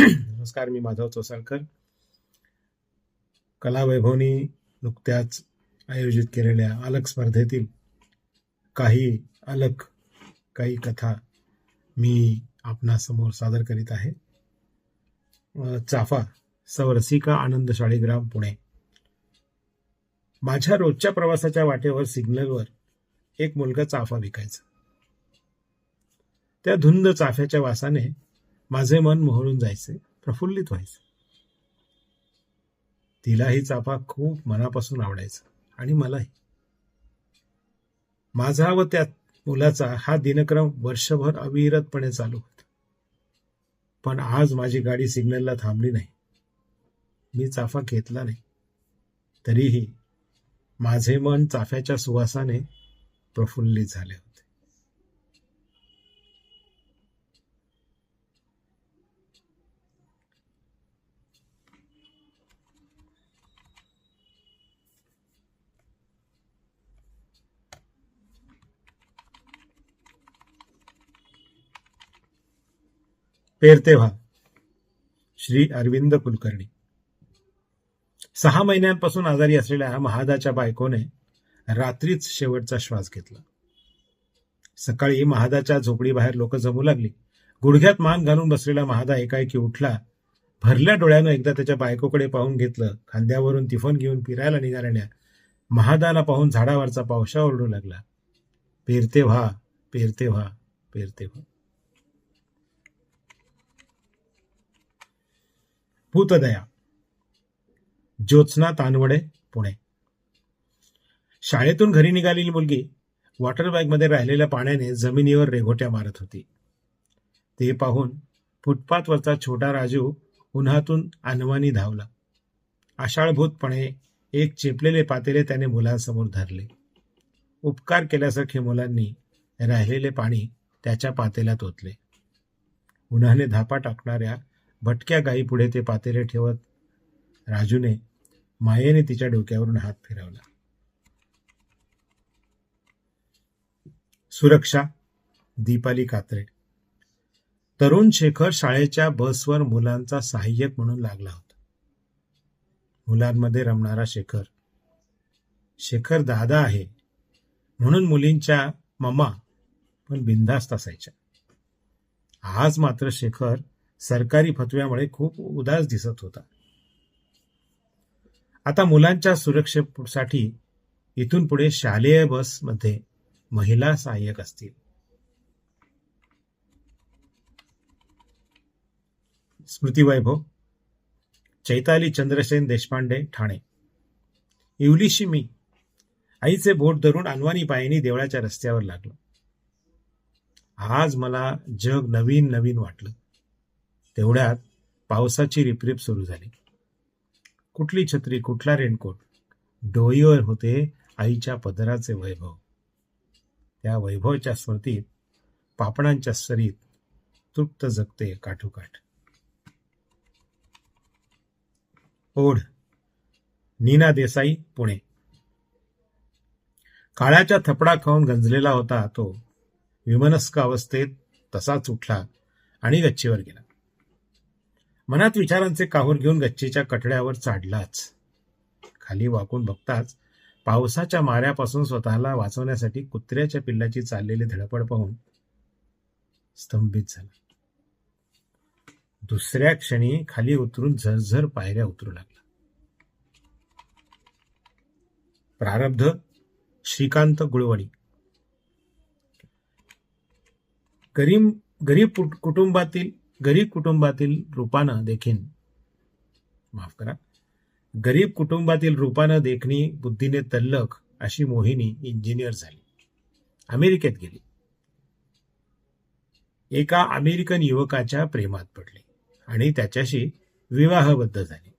नमस्कार मी माधव चोसाळकर. कलावैभवनी नुकत्याच आयोजित केलेल्या अलग स्पर्धेतील काही अलग काही कथा मी आपणासमोर सादर करीत आहे. चाफा सवरसिका आनंद शाळीग्राम पुणे. माझ्या रोजच्या प्रवासाच्या वाटेवर सिग्नलवर एक मुलगा चाफा विकायचा. त्या धुंद चाफ्याच्या वासाने माझे मन मोहळून जायचे प्रफुल्लित व्हायचे. तिलाही चाफा खूप मनापासून आवडायचा आणि मलाही. माझा व त्या मुलाचा हा दिनक्रम वर्षभर अविरतपणे चालू होता. पण आज माझी गाडी सिग्नलला थांबली नाही. मी चाफा घेतला नाही. तरीही माझे मन चाफ्याच्या सुवासाने प्रफुल्लित झाले होते. पेरते व्हा श्री अरविंद कुलकर्णी. सहा महिन्यांपासून आजारी असलेल्या महादाच्या बायकोने रात्रीच शेवटचा श्वास घेतला. सकाळी महादाच्या झोपडीबाहेर लोक जमू लागली. गुडघ्यात मान घालून बसलेला महादा एकाएकी उठला. भरल्या डोळ्यानं एकदा त्याच्या बायकोकडे पाहून घेतलं. खांद्यावरून तिफन घेऊन फिरायला निघाल्याने महादाला पाहून झाडावरचा पावसा ओरडू लागला. पेरते व्हा पेरते व्हा पेरते व्हा भूतदया. ज्योत्स्ना तानवडे पुणे. शाळेतून घरी निघालेली मुलगी वॉटर बॅगमध्ये राहिलेल्या पाण्याने जमिनीवर रेघोट्या मारत होती. ते पाहून फुटपाथवरचा छोटा राजू उन्हातून अनवानी धावला. आषाढभूतपणे एक चेपलेले पातेले त्याने मुलांसमोर धरले. उपकार केल्यासारखे मुलांनी राहिलेले पाणी त्याच्या पातेल्यात ओतले. उन्हाने धापा टाकणाऱ्या भटक्या गायीपुढे ते पातेले ठेवत राजूने मायेने तिच्या डोक्यावरून हात फिरवला. सुरक्षा दीपाली कात्रे. तरुण शेखर शाळेच्या बसवर मुलांचा सहाय्यक म्हणून लागला होता. मुलांमध्ये रमणारा शेखर शेखर दादा आहे म्हणून मुलींच्या मम्मा पण बिनधास्त असायच्या. आज मात्र शेखर सरकारी फतव्यामुळे खूप उदास दिसत होता. आता मुलांच्या सुरक्षेसाठी इथून पुढे शालेय बसमध्ये महिला सहाय्यक असतील. स्मृती वैभव चैताली चंद्रसेन देशपांडे ठाणे. इवलीशी मी आईचे बोट धरून अनवानी पायानी देवळाच्या रस्त्यावर लागलो. आज मला जग नवीन नवीन वाटलं. तेवढ्यात पावसाची रिपरिप सुरू झाली. कुठली छत्री कुठला रेनकोट? डोईवर होते आईच्या पदराचे वैभव. त्या वैभवच्या स्मृतीत पापणांच्या सरीत तृप्त जगते काठोकाठ. ओढ. नीना देसाई पुणे. काळ्याच्या थपडा खाऊन गंजलेला होता तो. विमनस्क अवस्थेत तसाच उठला आणि गच्चीवर गेला. मनात विचारांचे काहूर घेऊन गच्चीच्या कठड्यावर चाडलाच. खाली वाकून बघताच पावसाच्या माऱ्यापासून स्वतःला वाचवण्यासाठी कुत्र्याच्या पिल्लाची चाललेली धडपड पाहून स्तंभित झाला. दुसऱ्या क्षणी खाली उतरून झरझर पायऱ्या उतरू लागला. प्रारब्ध श्रीकांत गुळवणी. गरीब गरीब कुट- कुटुंबातील गरीब कुटुंबातील रूपानं देखील माफ करा गरीब कुटुंबातील रूपानं देखणी बुद्धीने तल्लख अशी मोहिनी इंजिनियर झाली. अमेरिकेत गेली. एका अमेरिकन युवकाच्या प्रेमात पडली आणि त्याच्याशी विवाहबद्ध झाली.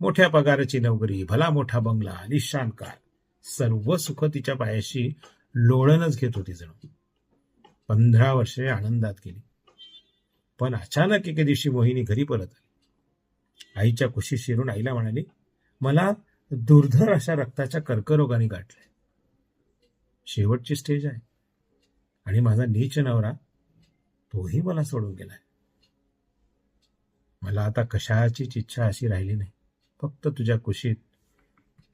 मोठ्या पगाराची नोकरी भला मोठा बंगला आलिशान कार सर्व सुख तिच्या पायाशी लोळणच घेत होती जणू. पंधरा वर्षे आनंदात गेली. पण अचानक एके दिवशी मोहिनी घरी परत आली. आईच्या कुशीत शिरून आईला म्हणाली मला दुर्धर अशा रक्ताच्या कर्करोगाने गाठलंय. शेवटची स्टेज आहे आणि माझा नीच नवरा तोही मला सोडून गेलाय. मला आता कशाचीच इच्छा अशी राहिली नाही. फक्त तुझ्या कुशीत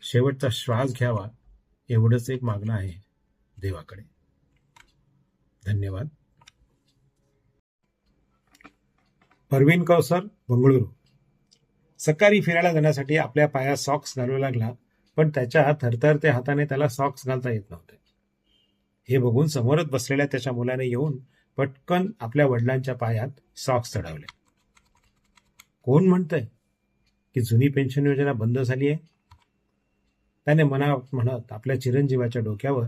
शेवटचा श्वास घ्यावा एवढंच एक मागणं आहे देवाकडे. धन्यवाद. परवीन कौसर बंगळुरू. सकाळी फिरायला जाण्यासाठी आपल्या पायात सॉक्स घालू लागला पण त्याच्या थरथरत्या हाताने त्याला सॉक्स घालता येत नव्हते. हे बघून समोरच बसलेल्या त्याच्या मुलाने येऊन पटकन आपल्या वडिलांच्या पायात सॉक्स चढवले. कोण म्हणतंय की जुनी पेन्शन योजना बंद झाली आहे? त्याने मना म्हणत आपल्या चिरंजीवाच्या डोक्यावर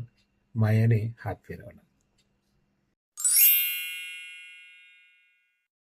मायाने हात फिरवला.